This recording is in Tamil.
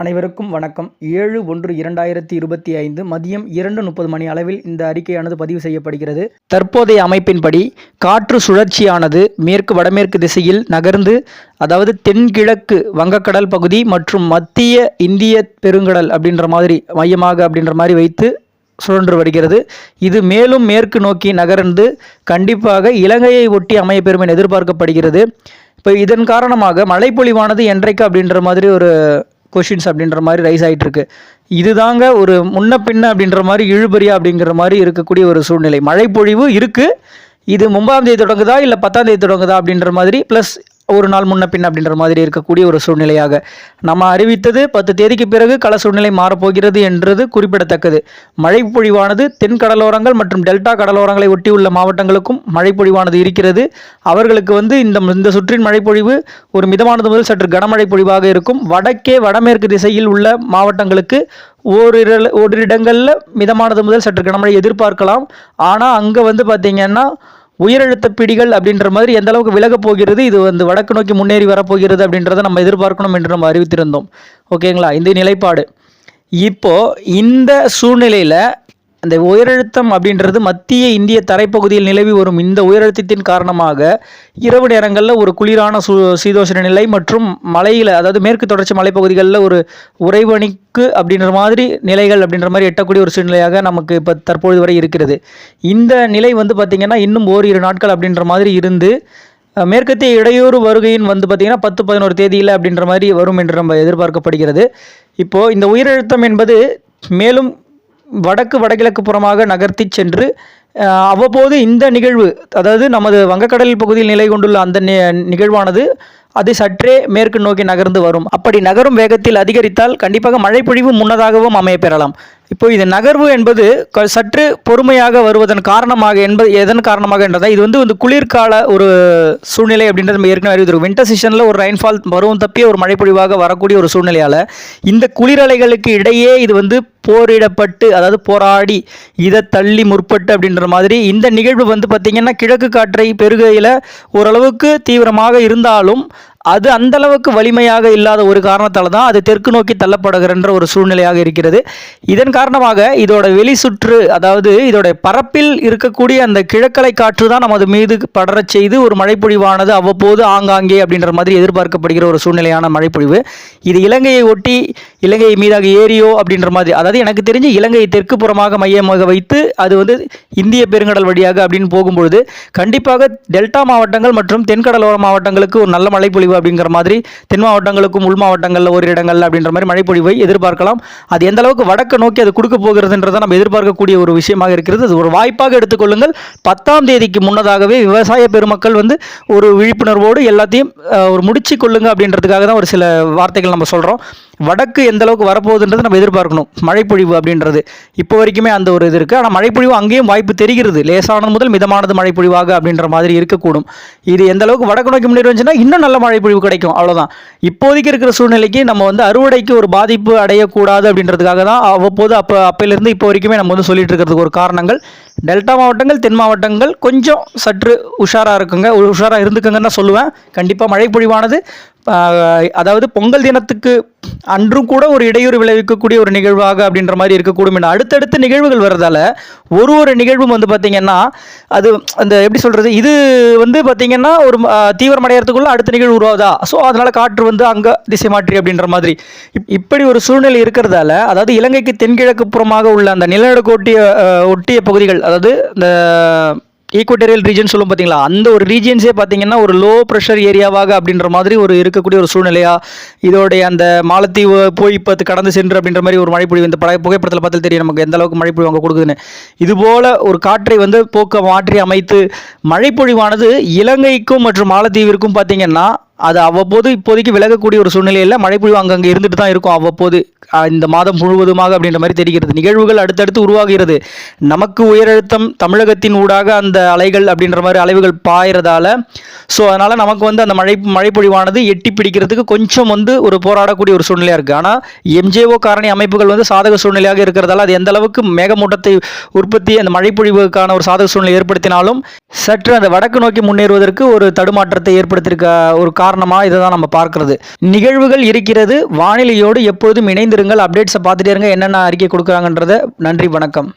அனைவருக்கும் வணக்கம். ஏழு ஒன்று இரண்டாயிரத்தி இருபத்தி ஐந்து மதியம் இரண்டு முப்பது மணி அளவில் இந்த அறிக்கையானது பதிவு செய்யப்படுகிறது. தற்போதைய அமைப்பின்படி காற்று சுழற்சியானது மேற்கு வடமேற்கு திசையில் நகர்ந்து அதாவது தென்கிழக்கு வங்கக்கடல் பகுதி மற்றும் மத்திய இந்திய பெருங்கடல் அப்படின்ற மாதிரி மையமாக அப்படின்ற மாதிரி வைத்து சுழன்று வருகிறது. இது மேலும் மேற்கு நோக்கி நகர்ந்து கண்டிப்பாக இலங்கையை ஒட்டி அமையப்பெறும் என எதிர்பார்க்கப்படுகிறது. இப்போ இதன் காரணமாக மழைப்பொழிவானது என்றைக்கு அப்படின்ற மாதிரி ஒரு கொஷின்ஸ் அப்படின்ற மாதிரி ரைஸ் ஆகிட்டு இருக்கு இதுதாங்க ஒரு முன்ன பின்ன அப்படின்ற மாதிரி இழுபறியா அப்படிங்கிற மாதிரி இருக்கக்கூடிய ஒரு சூழ்நிலை. மழைப்பொழிவு இருக்குது இது மும்பாம் தேதி தொடங்குதா இல்லை பத்தாம் தேதி தொடங்குதா அப்படின்ற மாதிரி ப்ளஸ் ஒரு நாள் முன்ன பின் அப்படின்ற மாதிரி இருக்கக்கூடிய ஒரு சூழ்நிலையாக. நம்ம அறிவித்தது பத்து தேதிக்கு பிறகு கள சூழ்நிலை மாறப்போகிறது என்றது குறிப்பிடத்தக்கது. மழைப்பொழிவானது தென் கடலோரங்கள் மற்றும் டெல்டா கடலோரங்களை ஒட்டியுள்ள மாவட்டங்களுக்கும் மழைப்பொழிவானது இருக்கிறது. அவர்களுக்கு வந்து இந்த இந்த சுற்றின் மழைப்பொழிவு ஒரு மிதமானது முதல் சற்று கனமழை பொழிவாக இருக்கும். வடக்கே வடமேற்கு திசையில் உள்ள மாவட்டங்களுக்கு ஓரிரு ஓரிரு இடங்களில் மிதமானது முதல் சற்று கனமழை எதிர்பார்க்கலாம். ஆனால் அங்கே வந்து பார்த்திங்கன்னா உயரழுத்த பிடிகள் அப்படின்ற மாதிரி எந்த அளவுக்கு விலகப் போகிறது இது வந்து வடக்கு நோக்கி முன்னேறி வரப்போகிறது அப்படின்றத நம்ம எதிர்பார்க்கணும் என்று நம்ம அறிவித்திருந்தோம். ஓகேங்களா இந்த நிலைப்பாடு. இப்போ இந்த சூழ்நிலையில் அந்த உயரழுத்தம் அப்படின்றது மத்திய இந்திய தரைப்பகுதியில் நிலவி வரும் இந்த உயரழுத்தத்தின் காரணமாக இரவு நேரங்களில் ஒரு குளிரான சூ சீதோஷண நிலை மற்றும் மலையில் அதாவது மேற்கு தொடர்ச்சி மலைப்பகுதிகளில் ஒரு உறைவணிக்கு அப்படின்ற மாதிரி நிலைகள் அப்படின்ற மாதிரி எட்டக்கூடிய ஒரு சூழ்நிலையாக நமக்கு இப்போ தற்பொழுது வரை இருக்கிறது. இந்த நிலை வந்து பார்த்திங்கன்னா இன்னும் ஓரிரு நாட்கள் அப்படின்ற மாதிரி இருந்து மேற்கத்திய இடையூறு வருகையின் வந்து பார்த்திங்கன்னா பத்து பதினோரு தேதியில் அப்படின்ற மாதிரி வரும் என்று நம்ம எதிர்பார்க்கப்படுகிறது. இப்போது இந்த உயிரழுத்தம் என்பது மேலும் வடக்கு வடகிழக்கு புறமாக நகர்த்தி சென்று அவ்வப்போது இந்த நிகழ்வு அதாவது நமது வங்கக்கடல் பகுதியில் நிலை கொண்டுள்ள அந்த நிகழ்வானது அது சற்றே மேற்கு நோக்கி நகர்ந்து வரும். அப்படி நகரும் வேகத்தில் அதிகரித்தால் கண்டிப்பாக மழைப்பொழிவு முன்னதாகவும் அமைய பெறலாம். இப்போ இது நகர்வு என்பது க- சற்று பொறுமையாக வருவதன் காரணமாக என்பது எதன் காரணமாக என்றதா இது வந்து வந்து குளிர்கால ஒரு சூழ்நிலை அப்படின்றது நம்ம ஏற்கனவே அறிவித்திருக்கும். வின்டர் சீசனில் ஒரு ரெயின்ஃபால் பருவம் தப்பிய ஒரு மழைப்பொழிவாக வரக்கூடிய ஒரு சூழ்நிலையால் இந்த குளிரலைகளுக்கு இடையே இது வந்து போரிடப்பட்டு அதாவது போராடி இதை தள்ளி முற்பட்டு அப்படின்ற மாதிரி இந்த நிகழ்வு வந்து பார்த்திங்கன்னா கிழக்கு காற்றை பெருகையில் ஓரளவுக்கு தீவிரமாக இருந்தாலும் அது அந்த அளவுக்கு வலிமையாக இல்லாத ஒரு காரணத்தால் தான் அது தெற்கு நோக்கி தள்ளப்படுகின்ற ஒரு சூழ்நிலையாக இருக்கிறது. இதன் காரணமாக இதோட வெளி சுற்று அதாவது இதோட பரப்பில் இருக்கக்கூடிய அந்த கிழக்கலை காற்று தான் நமது மீது படரச் செய்து ஒரு மழைப்பொழிவானது அவ்வப்போது ஆங்காங்கே அப்படின்ற மாதிரி எதிர்பார்க்கப்படுகிற ஒரு சூழ்நிலையான மழைப்பொழிவு. இது இலங்கையை ஒட்டி இலங்கை மீதாக ஏரியோ அப்படின்ற மாதிரி அதாவது எனக்கு தெரிஞ்சு இலங்கை தெற்கு புறமாக மையமாக வைத்து அது வந்து இந்திய பெருங்கடல் வழியாக அப்படின்னு போகும்பொழுது கண்டிப்பாக டெல்டா மாவட்டங்கள் மற்றும் தென்கடலோர மாவட்டங்களுக்கு ஒரு நல்ல மழைப்பொழிவு அப்படிங்கிற மாதிரி தென் மாவட்டங்களுக்கும் உள் மாவட்டங்களில் ஒரு இடங்கள்ல அப்படின்ற மாதிரி மழைப்பொழிவை எதிர்பார்க்கலாம். அது எந்த அளவுக்கு வடக்கு நோக்கி அது கொடுக்க போகிறதுன்றதை நம்ம எதிர்பார்க்கக்கூடிய ஒரு விஷயமாக இருக்கிறது. அது ஒரு வாய்ப்பாக எடுத்துக்கொள்ளுங்கள். பத்தாம் தேதிக்கு முன்னதாகவே விவசாய பெருமக்கள் வந்து ஒரு விழிப்புணர்வோடு எல்லாத்தையும் ஒரு முடிச்சு கொள்ளுங்க அப்படின்றதுக்காக தான் ஒரு சில வார்த்தைகள் நம்ம சொல்கிறோம் வடக்கு எந்த அளவுக்கு வரப்போகுதுன்றது நம்ம எதிர்பார்க்கணும். மழைப்பொழிவு அப்படின்றது. இப்போ வரைக்குமே அந்த ஒரு இது இருக்குது ஆனால் மழைப்பொழிவு அங்கேயும் வாய்ப்பு தெரிகிறது. லேசானது முதல் மிதமானது மழைப்பொழிவாக அப்படின்ற மாதிரி இருக்கக்கூடும். இது எந்த அளவுக்கு வடக்கு நோக்கி முன்னேறி வந்துச்சுன்னா இன்னும் நல்ல மழைப்பொழிவு கிடைக்கும். அவ்வளோதான் இப்போதைக்கு இருக்கிற சூழ்நிலைக்கு நம்ம வந்து அறுவடைக்கு ஒரு பாதிப்பு அடையக்கூடாது அப்படின்றதுக்காக தான் அவ்வப்போது அப்போ அப்போலேருந்து இப்போ வரைக்குமே நம்ம வந்து சொல்லிட்டு இருக்கிறதுக்கு ஒரு காரணங்கள். டெல்டா மாவட்டங்கள் தென் மாவட்டங்கள் கொஞ்சம் சற்று உஷாராக இருக்குங்க. உஷாராக இருந்துக்குங்கன்னு சொல்லுவேன். கண்டிப்பாக மழைப்பொழிவானது. அதாவது பொங்கல் தினத்துக்கு அன்றும் கூட ஒரு இடையூறு விளைவிக்கக்கூடிய ஒரு நிகழ்வாக அப்படின்ற மாதிரி இருக்கக்கூடும். என அடுத்தடுத்த நிகழ்வுகள் வர்றதால ஒரு ஒரு நிகழ்வும் வந்து பார்த்திங்கன்னா அது அந்த எப்படி சொல்கிறது இது வந்து பார்த்திங்கன்னா ஒரு ஆஹ், அடுத்த நிகழ்வு உருவாகுதா? ஸோ அதனால் காற்று வந்து அங்கே திசை மாற்றி அப்படின்ற மாதிரி. இப்- இப்படி ஒரு சூழ்நிலை இருக்கிறதால அதாவது இலங்கைக்கு தென்கிழக்கு புறமாக உள்ள அந்த நிலநடுக்க ஒட்டிய ஒட்டிய பகுதிகள் அதாவது இந்த ஈக்குவட்டரியல் ரீஜன் சொல்லும் பார்த்தீங்களா அந்த ஒரு ரீஜியன்ஸே பார்த்தீங்கன்னா ஒரு லோ ப்ரெஷர் ஏரியாவாக அப்படின்ற மாதிரி ஒரு இருக்கக்கூடிய ஒரு சூழ்நிலையா இதோடைய அந்த மாலத்தீவு போய் இப்போ கடந்து சென்று அப்படின்ற மாதிரி ஒரு மழைப்பொழிவு இந்த பழைய புகைப்படத்தில் பார்த்தால் தெரியும் நமக்கு எந்த அளவுக்கு மழைப்பொழிவு அங்கே கொடுக்குதுன்னு. இதுபோல் ஒரு காற்றை வந்து போக்க மாற்றி அமைத்து மழைப்பொழிவானது இலங்கைக்கும் மற்றும் மாலத்தீவிற்கும் பார்த்தீங்கன்னா அது அவ்வப்போது இப்போதைக்கு விலகக்கூடிய ஒரு சூழ்நிலையில் மழைப்பொழிவு அங்கங்கே இருந்துட்டு தான் இருக்கும். அவ்வப்போது இந்த மாதம் முழுவதுமாக அப்படின்ற மாதிரி தெரிகிறது. நிகழ்வுகள் அடுத்தடுத்து உருவாகிறது. நமக்கு உயரழுத்தம் தமிழகத்தின் ஊடாக அந்த அலைகள் அப்படின்ற மாதிரி அலைவுகள் பாயறதால ஸோ அதனால் நமக்கு வந்து அந்த மழை மழைப்பொழிவானது எட்டி பிடிக்கிறதுக்கு கொஞ்சம் வந்து ஒரு போராடக்கூடிய ஒரு சூழ்நிலையாக இருக்குது ஆனால் எம்ஜேஓ காரணி அமைப்புகள் வந்து சாதக சூழ்நிலையாக இருக்கிறதால அது எந்த அளவுக்கு மேகமூட்டத்தை உற்பத்தி அந்த மழைப்பொழிவுக்கான ஒரு சாதக சூழ்நிலை ஏற்படுத்தினாலும் சற்று அந்த வடக்கு நோக்கி முன்னேறுவதற்கு ஒரு தடுமாற்றத்தை ஏற்படுத்தியிருக்க ஒரு காரணம் காரணமாக இதை தான் நம்ம பார்க்கறது. நிகழ்வுகள் இருக்கிறது. வானிலையோடு எப்பொழுதும் இணைந்திருங்கள். அப்டேட்ஸை பார்த்துட்டே இருங்க. என்னென்ன அறிக்கை கொடுக்குறாங்கன்றத நன்றி வணக்கம்.